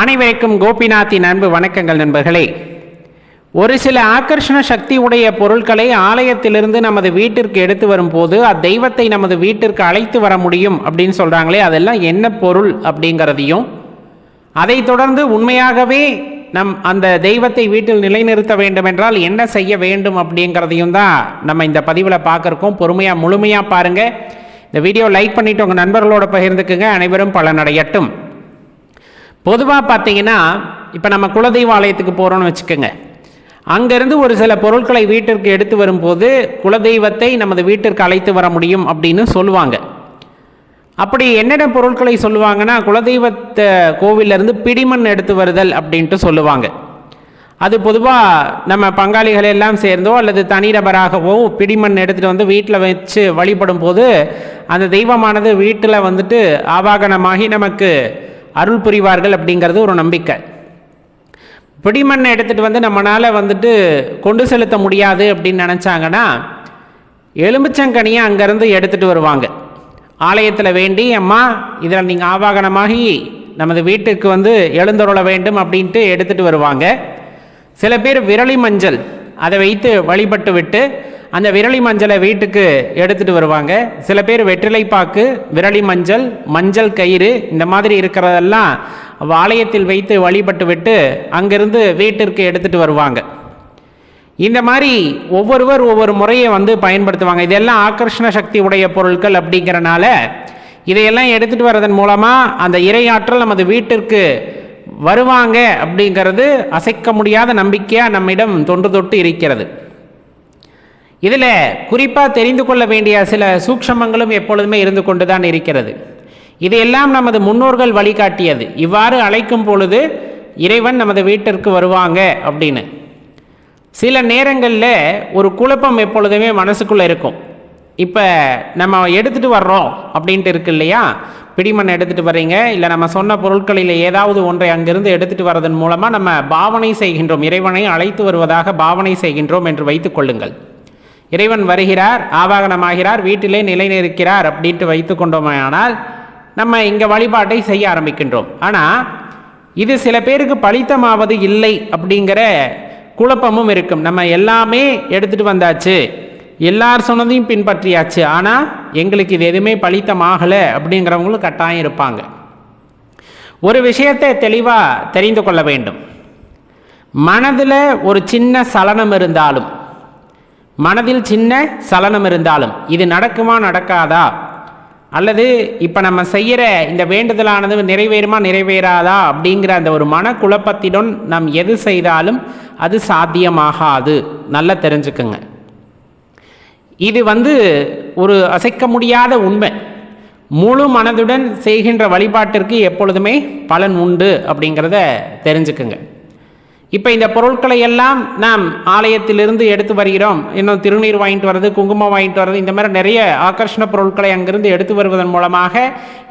அனைவருக்கும் கோபிநாத்தின் அன்பு வணக்கங்கள் நண்பர்களே. ஒரு சில ஆக்கர்ஷண சக்தி உடைய பொருட்களை ஆலயத்திலிருந்து நமது வீட்டிற்கு எடுத்து வரும்போது அத்தெய்வத்தை நமது வீட்டிற்கு அழைத்து வர முடியும் அப்படின்னு சொல்கிறாங்களே அதெல்லாம் என்ன பொருள் அப்படிங்கிறதையும் அதைத் தொடர்ந்து உண்மையாகவே நம் அந்த தெய்வத்தை வீட்டில் நிலைநிறுத்த வேண்டும் என்றால் என்ன செய்ய வேண்டும் அப்படிங்கிறதையும் தான் நம்ம இந்த பதிவில் பார்க்குறோம். பொறுமையாக முழுமையாக பாருங்கள் இந்த வீடியோ லைக் பண்ணிவிட்டு உங்கள் நண்பர்களோட பகிர்ந்துக்குங்க. அனைவரும் பலனடையட்டும். பொதுவாக பார்த்தீங்கன்னா இப்போ நம்ம குலதெய்வ ஆலயத்துக்கு போகிறோம்னு வச்சுக்கோங்க. அங்கேருந்து ஒரு சில பொருட்களை வீட்டிற்கு எடுத்து வரும்போது குலதெய்வத்தை நமது வீட்டிற்கு அழைத்து வர முடியும் அப்படின்னு சொல்லுவாங்க. அப்படி என்னென்ன பொருட்களை சொல்லுவாங்கன்னா குலதெய்வத்தை கோவிலிருந்து பிடிமண் எடுத்து வருதல் அப்படின்ட்டு சொல்லுவாங்க. அது பொதுவாக நம்ம பங்காளிகள் எல்லாம் சேர்ந்தோ அல்லது தனிநபராகவோ பிடிமண் எடுத்துகிட்டு வந்து வீட்டில் வச்சு வழிபடும் போது அந்த தெய்வமானது வீட்டில் வந்துட்டு ஆவாகனமாகி நமக்கு அருள் புரிவார்கள் அப்படிங்கிறது ஒரு நம்பிக்கை. பிடிமண்ணை எடுத்துகிட்டு வந்து நம்மளால் வந்துட்டு கொண்டு செலுத்த முடியாது அப்படின்னு நினச்சாங்கன்னா எலுமிச்சங்கனியை அங்கேருந்து எடுத்துகிட்டு வருவாங்க. ஆலயத்தில் வேண்டி அம்மா இதில் நீங்கள் ஆவாகனமாகி நமது வீட்டுக்கு வந்து எழுந்தருள வேண்டும் அப்படின்ட்டு எடுத்துகிட்டு வருவாங்க. சில பேர் விரலி மஞ்சள் அதை வைத்து வழிபட்டு விட்டு அந்த விரலி மஞ்சளை வீட்டுக்கு எடுத்துகிட்டு வருவாங்க. சில பேர் வெற்றிலைப்பாக்கு விரலி மஞ்சள் மஞ்சள் கயிறு இந்த மாதிரி இருக்கிறதெல்லாம் ஆலயத்தில் வைத்து வழிபட்டு விட்டு அங்கிருந்து வீட்டிற்கு எடுத்துகிட்டு வருவாங்க. இந்த மாதிரி ஒவ்வொருவர் ஒவ்வொரு முறையை வந்து பயன்படுத்துவாங்க. இதெல்லாம் ஆக்கர்ஷண சக்தி உடைய பொருட்கள் அப்படிங்கிறனால இதையெல்லாம் எடுத்துகிட்டு வர்றதன் மூலமாக அந்த இறையாற்றல் நமது வீட்டிற்கு வருவாங்க அப்படிங்கிறது அசைக்க முடியாத நம்பிக்கையாக நம்மிடம் தொன்று தொட்டு இருக்கிறது. இதில் குறிப்பாக தெரிந்து கொள்ள வேண்டிய சில சூக்ஷமங்களும் எப்பொழுதுமே இருந்து கொண்டு தான் இருக்கிறது. இதையெல்லாம் நமது முன்னோர்கள் வழிகாட்டியது. இவ்வாறு அழைக்கும் பொழுது இறைவன் நமது வீட்டிற்கு வருவாங்க அப்படின்னு. சில நேரங்களில் ஒரு குழப்பம் எப்பொழுதுமே மனசுக்குள்ளே இருக்கும். இப்போ நம்ம எடுத்துகிட்டு வர்றோம் அப்படின்ட்டு இருக்கு இல்லையா? பிடிமண் எடுத்துகிட்டு வர்றீங்க. இல்லை நம்ம சொன்ன பொருட்களில் ஏதாவது ஒன்றை அங்கிருந்து எடுத்துகிட்டு வர்றதன் மூலமாக நம்ம பாவனை செய்கின்றோம். இறைவனை அழைத்து வருவதாக பாவனை செய்கின்றோம் என்று வைத்துக் கொள்ளுங்கள். இறைவன் வருகிறார் ஆவாகனமாகிறார் வீட்டிலே நிலைநிற்கிறார் அப்படின்ட்டு வைத்து கொண்டோமானால் நம்ம இங்கே வழிபாட்டை செய்ய ஆரம்பிக்கின்றோம். ஆனால் இது சில பேருக்கு பலித்தமாவது இல்லை அப்படிங்கிற குழப்பமும் இருக்கும். நம்ம எல்லாமே எடுத்துகிட்டு வந்தாச்சு. எல்லார் சொன்னதையும் பின்பற்றியாச்சு. ஆனால் எங்களுக்கு இது எதுவுமே பலித்தமாகலை அப்படிங்கிறவங்களும் கட்டாயம் இருப்பாங்க. ஒரு விஷயத்தை தெளிவாக தெரிந்து கொள்ள வேண்டும். மனதில் ஒரு சின்ன சலனம் இருந்தாலும் மனதில் சின்ன சலனம் இருந்தாலும் இது நடக்குமா நடக்காதா? அல்லது இப்போ நம்ம செய்கிற இந்த வேண்டுதலானது நிறைவேறுமா நிறைவேறாதா? அப்படிங்கிற அந்த ஒரு மனக்குழப்பத்திடம் நாம் எது செய்தாலும் அது சாத்தியமாகாது. நல்லா தெரிஞ்சுக்குங்க. இது வந்து ஒரு அசைக்க முடியாத உண்மை. முழு மனதுடன் செய்கின்ற வழிபாட்டிற்கு எப்பொழுதுமே பலன் உண்டு அப்படிங்கிறத தெரிஞ்சுக்குங்க. இப்போ இந்த பொருட்களை எல்லாம் நாம் ஆலயத்திலிருந்து எடுத்து வருகிறோம். இன்னும் திருநீர் வாங்கிட்டு வர்றது குங்குமம் வாங்கிட்டு வர்றது இந்த மாதிரி நிறைய ஆகர்ஷண பொருட்களை அங்கிருந்து எடுத்து வருவதன் மூலமாக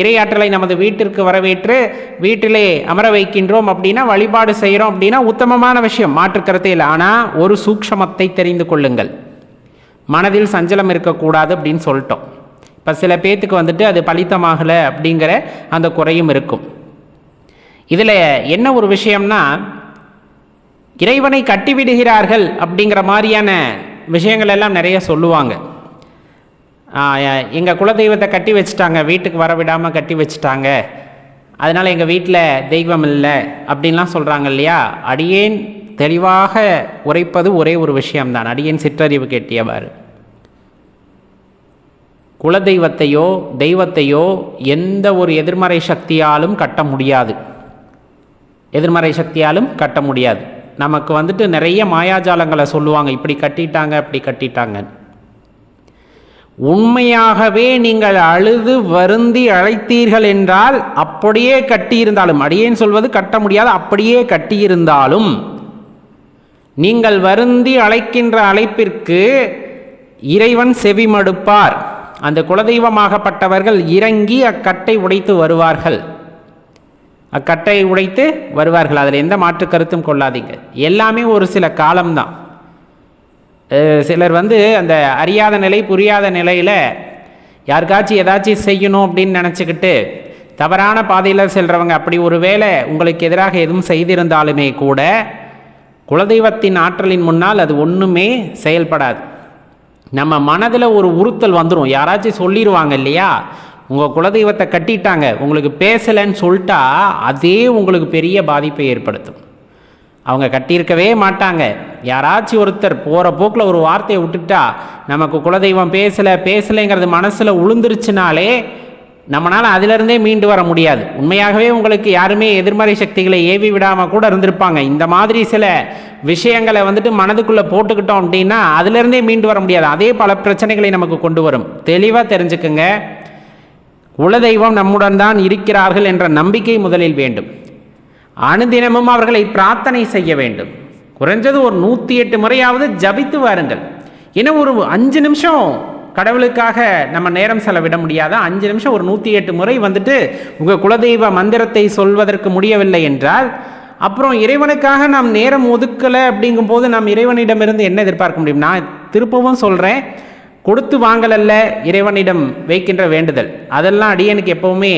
இரையாற்றலை நமது வீட்டிற்கு வரவேற்று வீட்டிலே அமர வைக்கின்றோம் அப்படின்னா வழிபாடு செய்கிறோம் அப்படின்னா உத்தமமான விஷயம் மாற்றுக்கருத்தே இல்லை. ஆனால் ஒரு சூக்ஷமத்தை தெரிந்து கொள்ளுங்கள். மனதில் சஞ்சலம் இருக்கக்கூடாது அப்படின்னு சொல்லிட்டோம். இப்போ சில பேர்த்துக்கு வந்துட்டு அது பலித்தமாகலை அப்படிங்கிற அந்த குறையும் இருக்கும். இதில் என்ன ஒரு விஷயம்னா இறைவனை கட்டிவிடுகிறார்கள் அப்படிங்கிற மாதிரியான விஷயங்கள் எல்லாம் நிறைய சொல்லுவாங்க. எங்கள் குலதெய்வத்தை கட்டி வச்சுட்டாங்க வீட்டுக்கு வர விடாமல் கட்டி வச்சுட்டாங்க. அதனால் எங்கள் வீட்டில் தெய்வம் இல்லை அப்படின்லாம் சொல்கிறாங்க இல்லையா? அடியேன் தெளிவாக உரைப்பது ஒரே ஒரு விஷயம்தான். அடியேன் சிற்றறிவு கேட்டியவாறு குலதெய்வத்தையோ தெய்வத்தையோ எந்த ஒரு எதிர்மறை சக்தியாலும் கட்ட முடியாது. எதிர்மறை சக்தியாலும் கட்ட முடியாது. நமக்கு வந்துட்டு நிறைய மாயாஜாலங்களை சொல்லுவாங்க இப்படி கட்டிட்டாங்க அப்படி கட்டிட்டாங்க. உண்மையாகவே நீங்கள் அழுது வருந்தி அழைத்தீர்கள் என்றால் அப்படியே கட்டியிருந்தாலும் அடியேன் சொல்வது கட்ட முடியாது அப்படியே கட்டியிருந்தாலும் நீங்கள் வருந்தி அழைக்கின்ற அழைப்பிற்கு இறைவன் செவிமடுப்பார். அந்த குலதெய்வமாகப்பட்டவர்கள் இறங்கி அக்கட்டை உடைத்து வருவார்கள். அக்கட்டை உடைத்து வருவார்கள். அதில் எந்த மாற்று கருத்தும் கொள்ளாதீங்க. எல்லாமே ஒரு சில காலம்தான். சிலர் வந்து அந்த அறியாத நிலை புரியாத நிலையில் யாருக்காச்சும் ஏதாச்சும் செய்யணும் அப்படின்னு நினச்சிக்கிட்டு தவறான பாதையில் செல்கிறவங்க அப்படி ஒரு வேளை உங்களுக்கு எதிராக எதுவும் செய்திருந்தாலுமே கூட குலதெய்வத்தின் ஆற்றலின் முன்னால் அது ஒன்றுமே செயல்படாது. நம்ம மனதில் ஒரு உறுத்தல் வந்துடும் யாராச்சும் சொல்லிடுவாங்க இல்லையா? உங்கள் குலதெய்வத்தை கட்டிட்டாங்க உங்களுக்கு பேசலைன்னு சொல்லிட்டா அதே உங்களுக்கு பெரிய பாதிப்பை ஏற்படுத்தும். அவங்க கட்டியிருக்கவே மாட்டாங்க. யாராச்சும் ஒருத்தர் போகிற போக்கில் ஒரு வார்த்தையை விட்டுட்டா நமக்கு குலதெய்வம் பேசலை பேசலைங்கிறது மனசில் உளுந்துருச்சுனாலே நம்மளால் அதிலிருந்தே மீண்டு வர முடியாது. உண்மையாகவே உங்களுக்கு யாருமே எதிர்மறை சக்திகளை ஏவி விடாமல் கூட இருந்திருப்பாங்க. இந்த மாதிரி சில விஷயங்களை வந்துட்டு மனதுக்குள்ளே போட்டுக்கிட்டோம் அப்படின்னா அதிலிருந்தே மீண்டு வர முடியாது. அதே பல பிரச்சனைகளை நமக்கு கொண்டு வரும். தெளிவாக தெரிஞ்சுக்குங்க. குலதெய்வம் நம்முடன் தான் இருக்கிறார்கள் என்ற நம்பிக்கை முதலில் வேண்டும். அனுதினமும் அவர்களை பிரார்த்தனை செய்ய வேண்டும். குறைஞ்சது ஒரு நூற்றி எட்டு முறையாவது ஜபித்து வாருங்கள். ஏன்னா ஒரு அஞ்சு நிமிஷம் கடவுளுக்காக நம்ம நேரம் செலவிட முடியாதா? அஞ்சு நிமிஷம் ஒரு நூற்றி எட்டு முறை வந்துட்டு உங்கள் குலதெய்வ மந்திரத்தை சொல்வதற்கு முடியவில்லை என்றால் அப்புறம் இறைவனுக்காக நாம் நேரம் ஒதுக்கலை அப்படிங்கும்போது நாம் இறைவனிடமிருந்து என்ன எதிர்பார்க்க முடியும்? நான் திருப்பவும் சொல்கிறேன் கொடுத்து வாங்கலல்ல இறைவனிடம் வைக்கின்ற வேண்டுதல். அதெல்லாம் அடியனுக்கு எப்பவுமே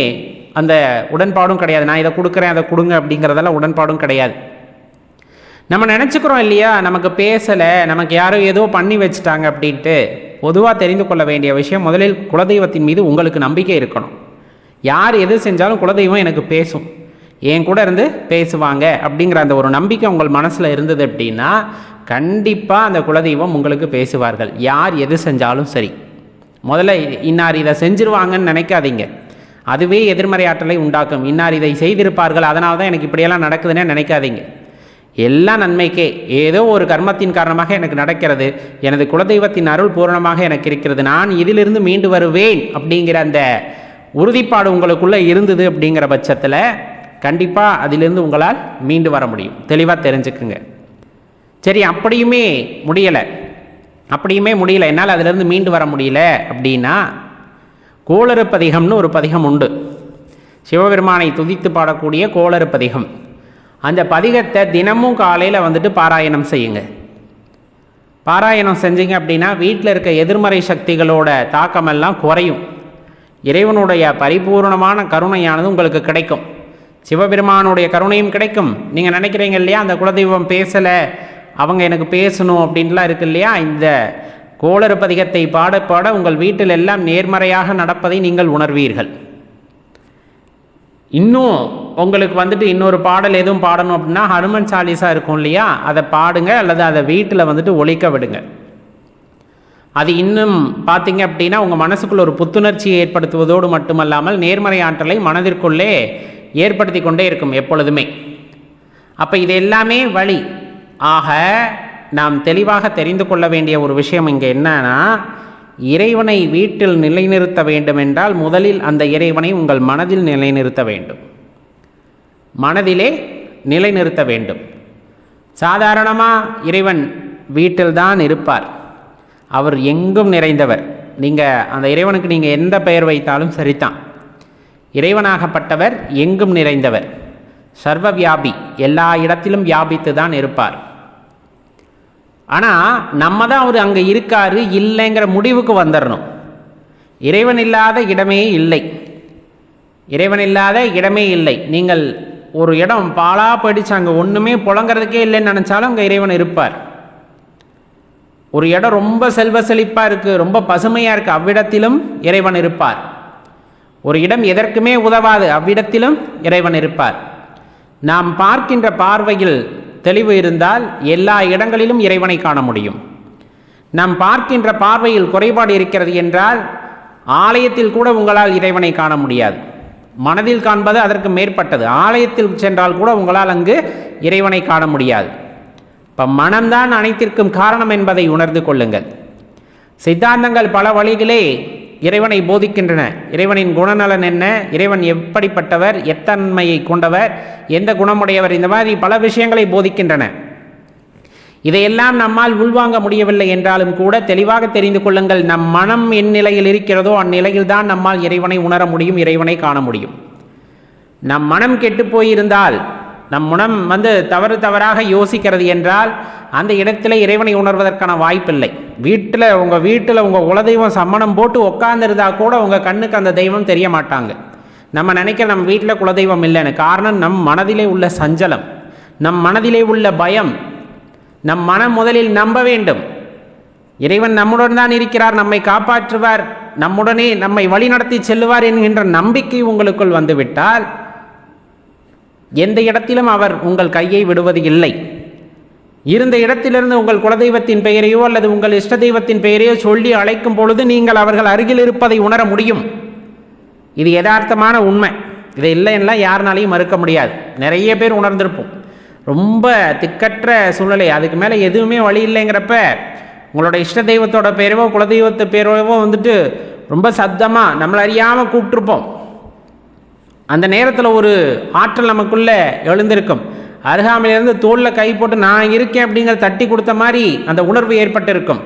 அந்த உடன்பாடும் கிடையாது. நான் இதை கொடுக்குறேன் அதை கொடுங்க அப்படிங்கிறதெல்லாம் உடன்பாடும் கிடையாது. நம்ம நினச்சிக்கிறோம் இல்லையா நமக்கு பேசலை நமக்கு யாரோ ஏதோ பண்ணி வச்சுட்டாங்க அப்படின்ட்டு பொதுவாக தெரிந்து கொள்ள வேண்டிய விஷயம் முதலில் குலதெய்வத்தின் மீது உங்களுக்கு நம்பிக்கை இருக்கணும். யார் எது செஞ்சாலும் குலதெய்வம் எனக்கு பேசும். என் கூட இருந்து பேசுவாங்க அப்படிங்கிற அந்த ஒரு நம்பிக்கை உங்கள் மனசில் இருந்தது அப்படின்னா கண்டிப்பாக அந்த குலதெய்வம் உங்களுக்கு பேசுவார்கள். யார் எது செஞ்சாலும் சரி. முதல்ல இன்னார் இதை செஞ்சிருவாங்கன்னு நினைக்காதீங்க. அதுவே எதிர்மறை ஆற்றலை உண்டாக்கும். இன்னார் இதை செய்திருப்பார்கள். அதனால தான் எனக்கு இப்படியெல்லாம் நடக்குதுன்னே நினைக்காதீங்க. எல்லா நன்மைக்கே. ஏதோ ஒரு கர்மத்தின் காரணமாக எனக்கு நடக்கிறது. எனது குலதெய்வத்தின் அருள் பூரணமாக எனக்கு இருக்கிறது. நான் இதிலிருந்து மீண்டு வருவேன் அப்படிங்கிற அந்த உறுதிப்பாடு உங்களுக்குள்ளே இருந்தது அப்படிங்கிற பட்சத்தில் கண்டிப்பாக அதிலிருந்து உங்களால் மீண்டு வர முடியும். தெளிவாக தெரிஞ்சுக்குங்க. சரி அப்படியுமே முடியலை. அப்படியுமே முடியல. என்னால் அதிலிருந்து மீண்டு வர முடியல அப்படின்னா கோளறு பதிகம்னு ஒரு பதிகம் உண்டு. சிவபெருமானை துதித்து பாடக்கூடிய கோளறு பதிகம் அந்த பதிகத்தை தினமும் காலையில் வந்துட்டு பாராயணம் செய்யுங்க. பாராயணம் செஞ்சீங்க அப்படின்னா வீட்டில் இருக்க எதிர்மறை சக்திகளோட தாக்கமெல்லாம் குறையும். இறைவனுடைய பரிபூர்ணமான கருணையானது உங்களுக்கு கிடைக்கும். சிவபெருமானுடைய கருணையும் கிடைக்கும். நீங்கள் நினைக்கிறீங்க இல்லையா அந்த குலதெய்வம் பேசலை அவங்க எனக்கு பேசணும் அப்படின்லாம் இருக்கு இல்லையா? இந்த கோளறு பதிகத்தை பாட பாட உங்கள் வீட்டில் எல்லாம் நேர்மறையாக நடப்பதை நீங்கள் உணர்வீர்கள். இன்னும் உங்களுக்கு வந்துட்டு இன்னொரு பாடல் எதுவும் பாடணும் அப்படின்னா ஹனுமன் சாலிசா இருக்கும் இல்லையா? அதை பாடுங்க அல்லது அதை வீட்டில் வந்துட்டு ஒழிக்க விடுங்க. அது இன்னும் பார்த்தீங்க அப்படின்னா உங்கள் மனசுக்குள்ள ஒரு புத்துணர்ச்சியை ஏற்படுத்துவதோடு மட்டுமல்லாமல் நேர்மறை ஆற்றலை மனதிற்குள்ளே ஏற்படுத்தி கொண்டே இருக்கும் எப்பொழுதுமே. அப்போ இது எல்லாமே வழி. ஆக நாம் தெளிவாக தெரிந்து கொள்ள வேண்டிய ஒரு விஷயம் இங்கே என்னன்னா இறைவனை வீட்டில் நிலைநிறுத்த வேண்டுமென்றால் முதலில் அந்த இறைவனை உங்கள் மனதில் நிலைநிறுத்த வேண்டும். மனதிலே நிலைநிறுத்த வேண்டும். சாதாரணமாக இறைவன் வீட்டில்தான் இருப்பார். அவர் எங்கும் நிறைந்தவர். நீங்கள் அந்த இறைவனுக்கு நீங்கள் எந்த பெயர் வைத்தாலும் சரிதான். இறைவனாகப்பட்டவர் எங்கும் நிறைந்தவர். சர்வ வியாபி எல்லா இடத்திலும் வியாபித்து தான் இருப்பார். ஆனால் நம்ம தான் அவர் அங்கே இருக்காரு இல்லைங்கிற முடிவுக்கு வந்துடணும் இறைவன் இல்லாத இடமே இல்லை. இறைவன் இல்லாத இடமே இல்லை. நீங்கள் ஒரு இடம் பாலா படிச்சு அங்கே ஒன்றுமே புழங்குறதுக்கே இல்லைன்னு நினச்சாலும் அங்கே இறைவன் இருப்பார். ஒரு இடம் ரொம்ப செல்வ செழிப்பாக இருக்குது ரொம்ப பசுமையாக இருக்குது அவ்விடத்திலும் இறைவன் இருப்பார். ஒரு இடம் எதற்குமே உதவாது அவ்விடத்திலும் இறைவன் இருப்பார். நாம் பார்க்கின்ற பார்வையில் தெளிவு இருந்தால் எல்லா இடங்களிலும் இறைவனை காண முடியும். நாம் பார்க்கின்ற பார்வையில் குறைபாடு இருக்கிறது என்றால் ஆலயத்தில் கூட உங்களால் இறைவனை காண முடியாது. மனதில் காண்பது அதற்கு மேற்பட்டது. ஆலயத்தில் சென்றால் கூட உங்களால் அங்கு இறைவனை காண முடியாது. இப்போ மனம்தான் அனைத்திற்கும் காரணம் என்பதை உணர்ந்து கொள்ளுங்கள். சித்தாந்தங்கள் பல வழிகளே இறைவனை போதிக்கின்றன. இறைவனின் குணநலன் என்ன? இறைவன் எப்படிப்பட்டவர்? எத்தன்மையை கொண்டவர்? எந்த குணமுடையவர்? இந்த மாதிரி பல விஷயங்களை போதிக்கின்றன. இதையெல்லாம் நம்மால் உள்வாங்க முடியவில்லை என்றாலும் கூட தெளிவாக தெரிந்து கொள்ளுங்கள் நம் மனம் என் நிலையில் இருக்கிறதோ அந்நிலையில் தான் நம்மால் இறைவனை உணர முடியும் இறைவனை காண முடியும். நம் மனம் கெட்டு போயிருந்தால் நம் மனம் வந்து தவறு தவறாக யோசிக்கிறது என்றால் அந்த இடத்துல இறைவனை உணர்வதற்கான வாய்ப்பில்லை. வீட்டில் உங்கள் வீட்டில் உங்கள் குலதெய்வம் சம்மணம் போட்டு உட்காந்துருந்தா கூட உங்கள் கண்ணுக்கு அந்த தெய்வம் தெரிய மாட்டாங்க. நம்ம நினைக்கிற நம்ம வீட்டில் குலதெய்வம் இல்லைன்னு. காரணம் நம் மனதிலே உள்ள சஞ்சலம் நம் மனதிலே உள்ள பயம். நம் மனம் முதலில் நம்ப வேண்டும். இறைவன் நம்முடன் தான் இருக்கிறார் நம்மை காப்பாற்றுவார். நம்முடனே நம்மை வழிநடத்தி செல்லுவார் என்கின்ற நம்பிக்கை உங்களுக்குள் வந்துவிட்டால் எந்த இடத்திலும் அவர் உங்கள் கையை விடுவது இல்லை. இருந்த இடத்திலிருந்து உங்கள் குலதெய்வத்தின் பெயரையோ அல்லது உங்கள் இஷ்ட தெய்வத்தின் பெயரையோ சொல்லி அழைக்கும் பொழுது நீங்கள் அவர்கள் அருகில் இருப்பதை உணர முடியும். இது யதார்த்தமான உண்மை. இதை இல்லைன்னா யாருனாலையும் மறுக்க முடியாது. நிறைய பேர் உணர்ந்திருப்போம். ரொம்ப திக்கற்ற சூழ்நிலை. அதுக்கு மேலே எதுவுமே வழி இல்லைங்கிறப்ப உங்களோட இஷ்ட தெய்வத்தோட பேரவோ குலதெய்வத்து பேரவோ வந்துட்டு ரொம்ப சத்தமாக நம்மளை அறியாமல் கூப்பிட்டுருப்போம். அந்த நேரத்தில் ஒரு ஆற்றல் நமக்குள்ளே எழுந்திருக்கும். அருகாமையிலிருந்து தோளில் கை போட்டு நான் இருக்கேன் அப்படிங்கிறத தட்டி கொடுத்த மாதிரி அந்த உணர்வு ஏற்பட்டிருக்கும்.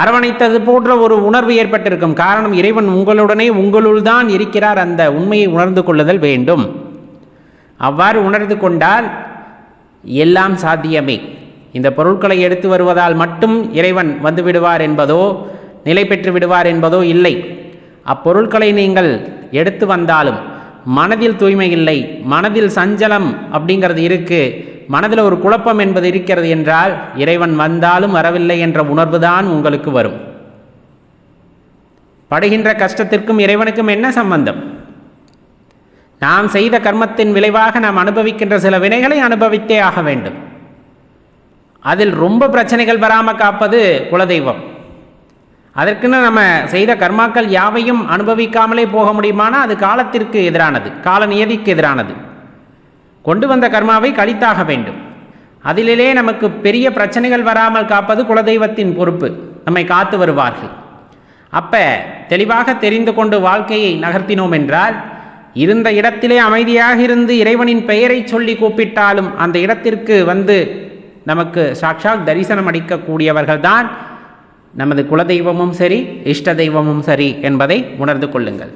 அரவணைத்தது போன்ற ஒரு உணர்வு ஏற்பட்டிருக்கும். காரணம் இறைவன் உங்களுடனே உங்களுள் தான் இருக்கிறார் அந்த உண்மையை உணர்ந்து கொள்ளுதல் வேண்டும். அவ்வாறு உணர்ந்து கொண்டால் எல்லாம் சாத்தியமே. இந்த பொருட்களை எடுத்து வருவதால் மட்டும் இறைவன் வந்து விடுவார் என்பதோ நிலை பெற்று விடுவார் என்பதோ இல்லை. அப்பொருட்களை நீங்கள் எடுத்து வந்தாலும் மனதில் தூய்மை இல்லை மனதில் சஞ்சலம் அப்படிங்கிறது இருக்கு. மனதில் ஒரு குழப்பம் என்பது இருக்கிறது என்றால் இறைவன் வந்தாலும் வரவில்லை என்ற உணர்வு தான் உங்களுக்கு வரும். படுகின்ற கஷ்டத்திற்கும் இறைவனுக்கும் என்ன சம்பந்தம்? நாம் செய்த கர்மத்தின் விளைவாக நாம் அனுபவிக்கின்ற சில வினைகளை அனுபவித்தே ஆக வேண்டும். அதில் ரொம்ப பிரச்சனைகள் வராமல் காப்பது குலதெய்வம். அதற்குன்னு நம்ம செய்த கர்மாக்கள் யாவையும் அனுபவிக்காமலே போக முடியுமானா அது காலத்திற்கு எதிரானது கால நியதிக்கு எதிரானது. கொண்டு வந்த கர்மாவை கழித்தாக வேண்டும். அதிலே நமக்கு பெரிய பிரச்சனைகள் வராமல் காப்பது குலதெய்வத்தின் பொறுப்பு நம்மை காத்து வருவார்கள். அப்ப தெளிவாக தெரிந்து கொண்டு வாழ்க்கையை நகர்த்தினோம் என்றால் இருந்த இடத்திலே அமைதியாக இருந்து இறைவனின் பெயரை சொல்லி கூப்பிட்டாலும் அந்த இடத்திற்கு வந்து நமக்கு சாட்சாத் தரிசனம் அடிக்கக்கூடியவர்கள்தான் நமது குலதெய்வமும் சரி இஷ்ட தெய்வமும் சரி என்பதை உணர்ந்து கொள்ளுங்கள்.